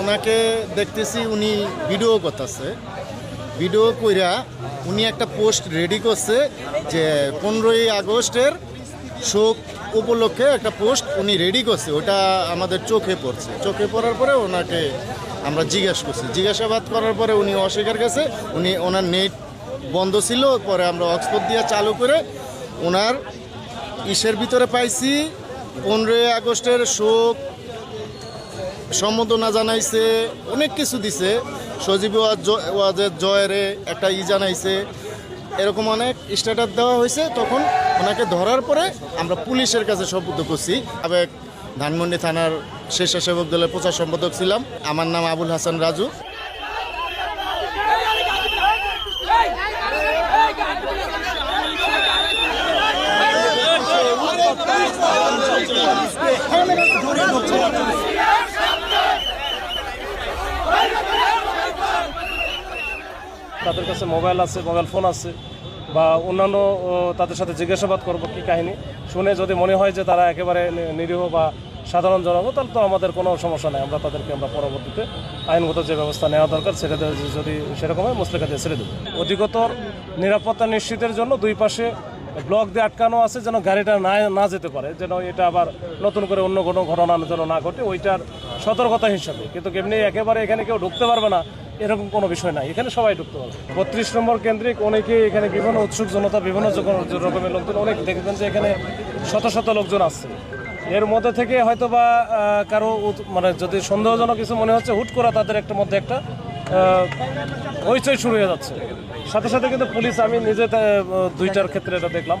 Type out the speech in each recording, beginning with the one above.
ওনাকে দেখতেছি উনি ভিডিও করতেছে। ভিডিও কইরা উনি একটা পোস্ট রেডি করছে যে পনেরোই আগস্টের শোক উপলক্ষে একটা পোস্ট উনি রেডি করছে, ওটা আমাদের চোখে পড়ছে। চোখে পড়ার পরে ওনাকে আমরা জিজ্ঞাসা করছি। জিজ্ঞাসাবাদ করার পরে উনি অস্বীকার গেছে উনি ওনার নেট বন্ধ ছিল, পরে আমরা অক্সফোর্ড দিয়ে চালু করে ওনার ইসের ভিতরে পাইছি। পনেরোই আগস্টের শোক, সম্বোধনা জানাইছে, অনেক কিছু দিছে। সজীব ওয়াজের জয়েরে একটা ই জানাইছে। এরকম অনেক স্ট্যাটাস দেওয়া হয়েছে। তখন ওনাকে ধরার পরে আমরা পুলিশের কাছে সম্পর্ক করছি। সাবেক ধানমন্ডি থানার স্বেচ্ছাসেবক দলের প্রচার সম্পাদক ছিলাম। আমার নাম আবুল হাসান রাজু। তাদের কাছে মোবাইল আছে, মোবাইল ফোন আছে, বা অন্যান্য তাদের সাথে জিজ্ঞাসাবাদ করব কী কাহিনী। শুনে যদি মনে হয় যে তারা একেবারে নিরীহ বা সাধারণ জনগণ, তাহলে তো আমাদের কোনো সমস্যা নেই। আমরা তাদেরকে আমরা পরবর্তীতে আইনগত যে ব্যবস্থা নেওয়া দরকার, সেটা যদি সেরকম হয় মুসলিকা দিয়ে ছেড়ে দেবো। অধিকতর নিরাপত্তা নিশ্চিতের জন্য দুই পাশে ব্লক দিয়ে আটকানো আছে যেন গাড়িটা না না যেতে পারে, যেন এটা আবার নতুন করে অন্য কোনো ঘটনা যেন না ঘটে, ওইটার সতর্কতা হিসাবে। কিন্তু এমনি একেবারে এখানে কেউ ঢুকতে পারবে না, এরকম কোনো বিষয় নাই। এখানে সবাই ঢুকতে পারবে। বত্রিশ নম্বর কেন্দ্রিক অনেকে এখানে বিভিন্ন উৎসুক জনতা, বিভিন্ন রকমের লোকজন, অনেক দেখবেন যে এখানে শত শত লোকজন আসছে এর মধ্যে থেকে হয়তো বা কারও মানে যদি সন্দেহজনক কিছু মনে হচ্ছে, হুট করা তাদের একটা মধ্যে একটা হইচই শুরু হয়ে যাচ্ছে। সাথে সাথে কিন্তু পুলিশ, আমি নিজে দুইটার ক্ষেত্রে এটা দেখলাম।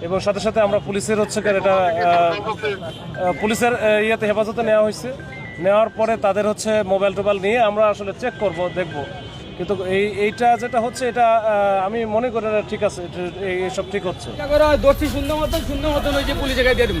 এবং সাথে সাথে আমরা পুলিশের হচ্ছে এটা পুলিশের ইয়েতে হেফাজতে নেওয়া হয়েছে। নেওয়ার পরে তাদের হচ্ছে মোবাইল টোবাইল নিয়ে আমরা আসলে চেক করব, দেখব। কিন্তু এই, এইটা যেটা হচ্ছে, এটা আমি মনে করি ঠিক আছে এই- এইসব ঠিক হচ্ছে। শূন্য মতন মতন ওই যে পুলিশে গাড়ি দিয়ে দেবো।